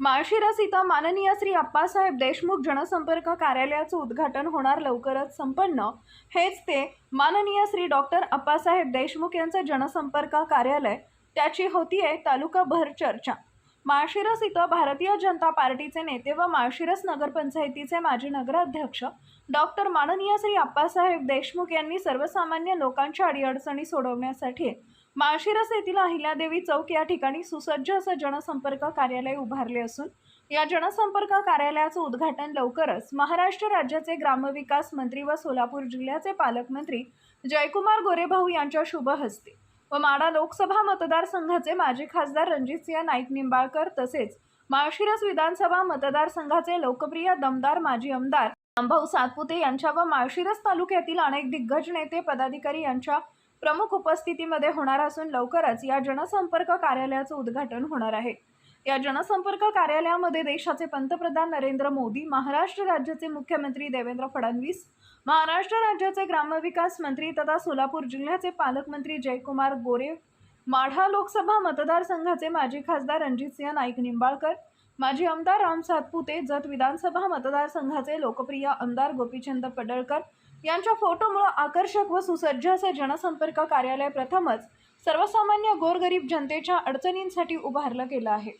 माळशिरस इथं माननीय श्री अप्पासाहेब देशमुख जनसंपर्क कार्यालयाचं उद्घाटन होणार लवकरच संपन्न. हेच ते माननीय श्री डॉक्टर अप्पासाहेब देशमुख यांचं जनसंपर्क कार्यालय. त्याची होतीये तालुकाभर चर्चा. माळशिरस इथं भारतीय जनता पार्टीचे नेते व माळशिरस नगरपंचायतीचे माजी नगराध्यक्ष डॉक्टर माननीय श्री अप्पासाहेब देशमुख यांनी सर्वसामान्य लोकांच्या अडीअडचणी सोडवण्यासाठी माळशिरस येथील अहिल्यादेवी चौक या ठिकाणी सुसज्ज असं जनसंपर्क कार्यालय उभारले असून या जनसंपर्क कार्यालयाचं उद्घाटन लवकरच महाराष्ट्र राज्याचे ग्रामविकास मंत्री व सोलापूर जिल्ह्याचे पालकमंत्री जयकुमार गोरेभाऊ यांच्या शुभ हस्ते व माडा लोकसभा मतदारसंघाचे माजी खासदार रणजितसिंह नाईक निंबाळकर तसेच माळशिरस विधानसभा मतदारसंघाचे लोकप्रिय दमदार माजी आमदार रामभाऊ सातपुते यांच्या व माळशिरस तालुक्यातील अनेक दिग्गज नेते पदाधिकारी यांच्या प्रमुख उपस्थितीमध्ये होणार असून लवकरच या जनसंपर्क कार्यालयाचं उद्घाटन होणार आहे. या जनसंपर्क कार्यालयामध्ये देशाचे पंतप्रधान नरेंद्र मोदी महाराष्ट्र राज्याचे मुख्यमंत्री देवेंद्र फडणवीस महाराष्ट्र राज्याचे ग्रामविकास मंत्री तथा सोलापूर जिल्ह्याचे पालकमंत्री जयकुमार गोरे माढा लोकसभा मतदारसंघाचे माजी खासदार रणजितसिंह नाईक निंबाळकर माजी आमदार राम सातपुते जत विधानसभा मतदारसंघाचे लोकप्रिय आमदार गोपीचंद पडळकर यांच्या फोटोमुळे आकर्षक व सुसज्ज असे जनसंपर्क कार्यालय प्रथमच सर्वसामान्य गोरगरीब जनतेच्या अडचणींसाठी उभारलं गेलं आहे.